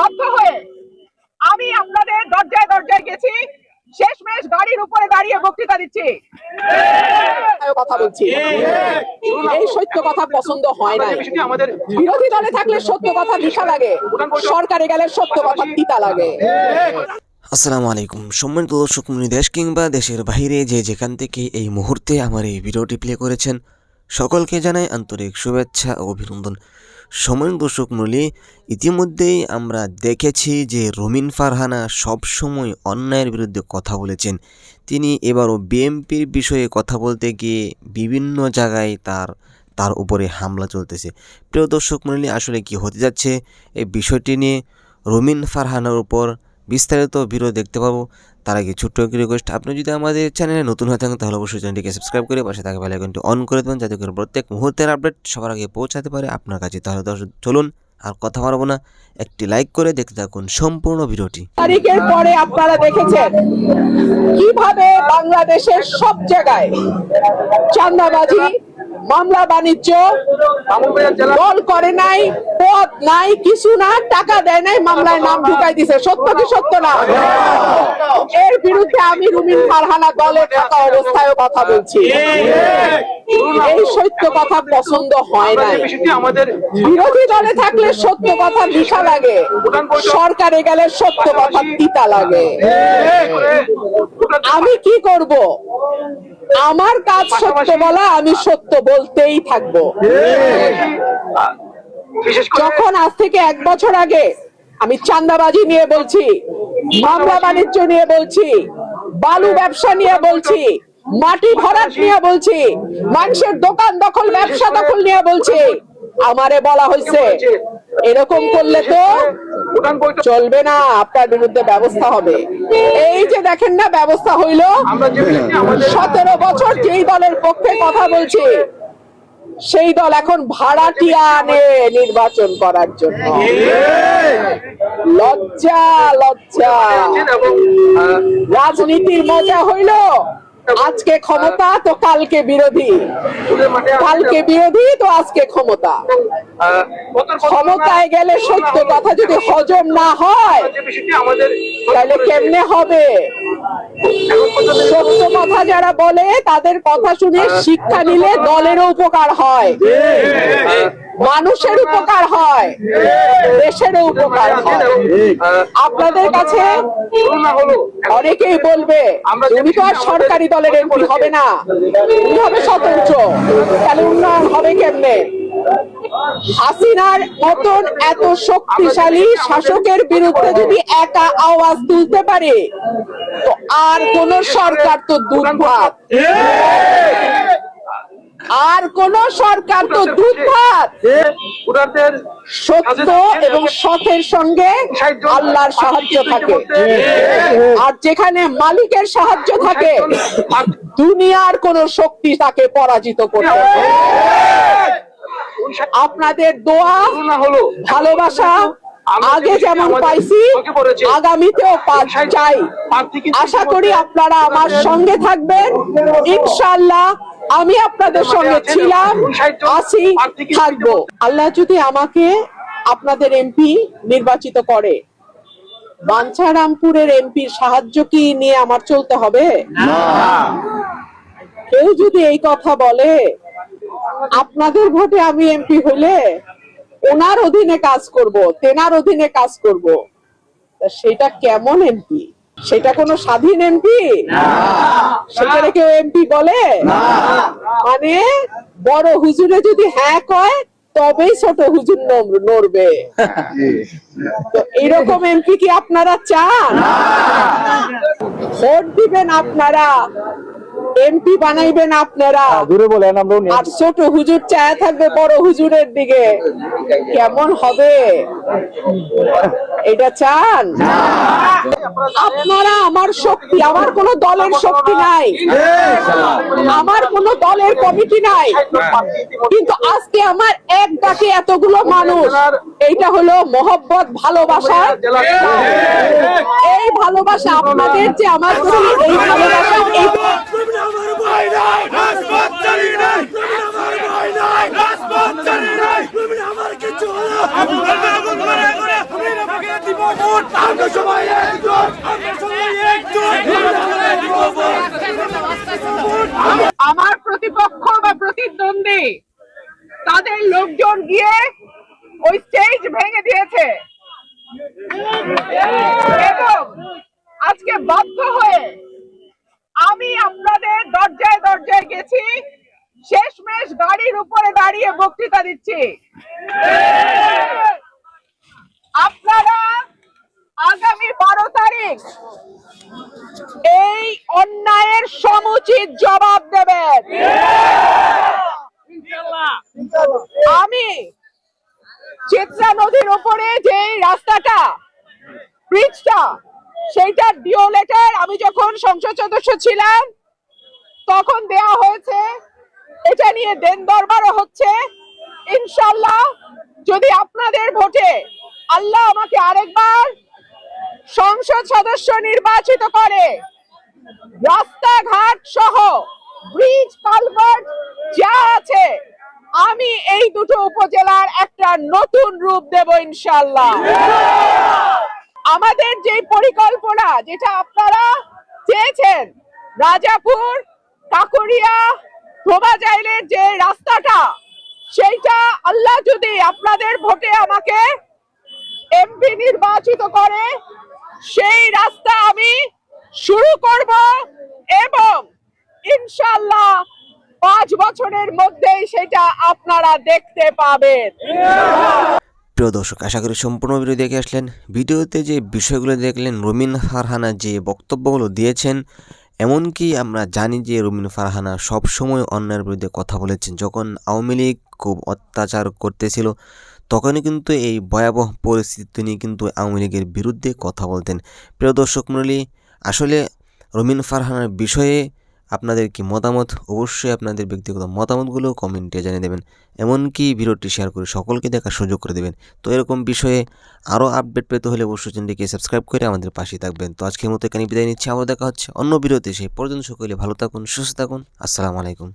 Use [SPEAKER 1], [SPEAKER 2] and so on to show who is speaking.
[SPEAKER 1] বাধ্য হয়ে আমি আপনাদের দরজায় দরজায় গেছি। শেষমেশ গাড়ির উপরে দাঁড়িয়ে বক্তৃতা দিচ্ছি। কথা বলছি। এই সত্য কথা পছন্দ হয় না বিরোধী দলে থাকলে সত্য কথা মিশা লাগে। সরকারে গেলে সত্য কথা তিতা লাগে।
[SPEAKER 2] আসসালামু আলাইকুম। সম্মানিত দর্শক দেশ কিংবা দেশের বাইরে যে যেখান থেকে এই মুহূর্তে আমার এই ভিডিওটি প্লে করেছেন সকলকে জানাই আন্তরিক শুভেচ্ছা ও অভিনন্দন। সম্মানিত দর্শক মূলী ইতিমধ্যেই আমরা দেখেছি যে রমিন ফারহানা সবসময় অন্যায়ের বিরুদ্ধে কথা বলেছেন। তিনি এবারও বিএমপির বিষয়ে কথা বলতে গিয়ে বিভিন্ন জায়গায় তার তার উপরে হামলা চলতেছে। প্রিয় দর্শক মণ্ডলী আসলে কি হতে যাচ্ছে? এই বিষয়টি নিয়ে রমিন ফারহানার উপর বিস্তারিত ভিডিও দেখতে পাবো। তার আগে ছোট্ট একটি রিকোয়েস্ট আপনি যদি আমাদের চ্যানেলে নতুন হয়ে থাকেন, তাহলে অবশ্যই চ্যানেলটিকে সাবস্ক্রাইব করে পাশে থাকা বেল আইকনটি অন করে দেবেন, যাতে করে প্রত্যেক মুহূর্তের আপডেট সবার আগে পৌঁছাতে পারে আপনার কাছে। তাহলে চলুন আর কথা বাড়াবো না। একটি লাইক করে দেখতে থাকুন সম্পূর্ণ ভিডিওটি।
[SPEAKER 1] তারিখের পরে আপনারা দেখেছেন কীভাবে বাংলাদেশের সব জায়গায় চাঁদাবাজি, মামলা, বাণিজ্য দল করে নাই, পদ নাই, কিছু না টাকা দেয় নাই, মামলায় নাম ঢুকাই দিছে। সত্য কি সত্য না? এর বিরুদ্ধে আমি রুমিন ফারহানা দলে থাকা অবস্থায় কথা বলছি। এই সত্য কথা পছন্দ হয় নাই। বিরোধী দলে থাকলে সত্য কথা মিশা লাগে। সরকারে গেলে সত্য কথা তিতা লাগে। আমি কি করব? আমার কাজ সত্য বলা আমি সত্য বলতেই থাকব। যখন আজ থেকে এক বছর আগে আমি চান্দাবাজি নিয়ে বলছি মামলা বাণিজ্য নিয়ে বলছি বালু ব্যবসা নিয়ে বলছি মাটি ভরাট নিয়ে বলছি। মানুষের দোকান দখল ব্যবসা দখল নিয়ে বলছি। আমারে বলা হয়েছে এরকম করলে তো চলবে না আপনার বিরুদ্ধে ব্যবস্থা হবে। এই যে দেখেন না ব্যবস্থা হইল। সতেরো বছর যেই দলের পক্ষে কথা বলছি সেই দল এখন ভাড়াটিয়া আনে নির্বাচন করার জন্য। লজ্জা লজ্জা। রাজনীতির মজা হইল। আজকে ক্ষমতা তো কালকে বিরোধী। কালকে বিরোধী তো আজকে ক্ষমতা। ক্ষমতায় গেলে সত্য কথা যদি হজম না হয়, তাহলে কেমনে হবে? সত্য যারা বলে তাদের কথা শুনে শিক্ষা নিলে দলেরও উপকার হয়। মানুষের উপকার হয়। দেশের উপকার হয়। আপনাদের কাছে অনেকেই বলবে তুমি তো আর সরকারি দলের এমপি হবে না। উনি হবে স্বতন্ত্র? তাহলে উন্নয়ন হবে কেমনে? হাসিনার মতন এত শক্তিশালী শাসকের বিরুদ্ধে যদি একা আওয়াজ তুলতে পারে, তো আর কোন সরকার তো দুধ ভাত আর কোন সরকার তো সত্য এবং সতের সঙ্গে আল্লাহর সাহায্য থাকে। আর যেখানে মালিকের সাহায্য থাকে, দুনিয়ার কোন শক্তি তাকে পরাজিত করতে। আপনাদের দোয়া
[SPEAKER 3] হলো।
[SPEAKER 1] ভালোবাসা আগে যেমন পাইছি আগামীতেও চাই আশা করি আপনারা আমার সঙ্গে থাকবেন। ইনশাল্লাহ আমি আপনাদের সঙ্গে ছিলাম আছি থাকব। আল্লাহ যদি আমাকে আপনাদের এমপি নির্বাচিত করে। বাঞ্ছারামপুরের এমপির সাহায্য কি নিয়ে আমার চলতে হবে? কেউ যদি এই কথা বলে আপনাদের ভোটে আমি এমপি হলে ওনার অধীনে কাজ করব তেনার অধীনে কাজ করব। তা সেটা কেমন এমপি সেটা কোনো স্বাধীন এমপি সেখানে কেউ এমপি বলে? মানে বড় হুজুরে যদি হ্যাঁ কয় তবেই ছোট হুজুর নড়- নড়বে। তো এইরকম এমপি কি আপনারা চান? ভোট দিবেন আপনারা। এমপি বানাইবেন আপনারা।
[SPEAKER 4] দূরে বলেন আমরা
[SPEAKER 1] আর ছোট হুজুর চায় থাকবে বড় হুজুরের দিকে। কেমন হবে? এটা চান? আপনারা আমার শক্তি আমার কোন দলের শক্তি নাই। আমার কোন দলের কমিটি নাই। কিন্তু আজকে আমার এক ডাকে এতগুলো মানুষ এইটা হলো মহব্বত ভালোবাসা। এই ভালোবাসা আপনাদের যে আমার এই ভালোবাসা এই
[SPEAKER 5] নাই। নাই রাজপথ নাই। আমার ভাই নাই। নাই আমার কিছু হলো আগুন করে করে আমি আপনাকে দিব ভোট আমরা সবাই আমরা সবাই আমার প্রতিপক্ষ বা প্রতিদ্বন্দ্বী তাদের লোকজন গিয়ে ওই স্টেজ
[SPEAKER 1] ভেঙে দিয়েছে। এবং আজকে বাধ্য হয়ে আমি আপনাদের দরজায় দরজায় গেছি। শেষমেশ গাড়ির উপরে দাঁড়িয়ে বক্তৃতা দিচ্ছি। আপনারা আগামী বারো তারিখ এই অন্যায়ের সমুচিত জবাব দেবেন। আমি চিত্রা নদীর উপরে যে রাস্তাটা ব্রিজটা সেইটা ডিও লেটার আমি যখন সংসদ সদস্য ছিলাম, তখন দেয়া হয়েছে, এটা নিয়ে দেন দরবারও হচ্ছে ইনশাল্লাহ যদি আপনাদের ভোটে আল্লাহ আমাকে আরেকবার সংসদ সদস্য নির্বাচিত করে, রাস্তাঘাট সহ ব্রিজ কালভার্ট যা আছে, আমি এই দুটো উপজেলার একটা নতুন রূপ দেব ইনশাল্লাহ আমাদের যে পরিকল্পনা, যেটা আপনারা চেয়েছেন, রাজাপুর, কাকুরিয়া ধোবাজাইলের যে রাস্তাটা, সেইটা আল্লাহ যদি আপনাদের ভোটে আমাকে এমপি নির্বাচিত করে, সেই রাস্তা আমি শুরু করব এবং ইনশাল্লাহ পাঁচ বছরের মধ্যেই সেটা আপনারা দেখতে পাবেন।
[SPEAKER 2] প্রিয় দর্শক, আশা করি সম্পূর্ণ ভিডিও দেখে আসলেন। ভিডিওতে যে বিষয়গুলো দেখলেন, রুমিন ফারহানা যে বক্তব্যগুলো দিয়েছেন, এমনকি আমরা জানি যে রুমিন ফারহানা সবসময় অন্যায়ের বিরুদ্ধে কথা বলেছেন। যখন আওয়ামী লীগ খুব অত্যাচার করতেছিল, তখনই কিন্তু এই ভয়াবহ পরিস্থিতি তিনি কিন্তু আওয়ামী লীগের বিরুদ্ধে কথা বলতেন। প্রিয় দর্শক মণ্ডলী, আসলে রুমিন ফারহানার বিষয়ে আপনাদের কি মতামত? অবশ্যই আপনাদের ব্যক্তিগত মতামতগুলো কমেন্টে জানিয়ে দেবেন। এমনকি ভিডিওটি শেয়ার করে সকলকে দেখার সুযোগ করে দেবেন। তো এরকম বিষয়ে আরও আপডেট পেতে হলে অবশ্যই চ্যানেলটিকে সাবস্ক্রাইব করে আমাদের পাশে থাকবেন। তো আজকের মতো এখানে বিদায় নিচ্ছি। আবার দেখা হচ্ছে অন্য ভিডিওতে। সেই পর্যন্ত সকলে ভালো থাকুন, সুস্থ থাকুন। আসসালামু আলাইকুম।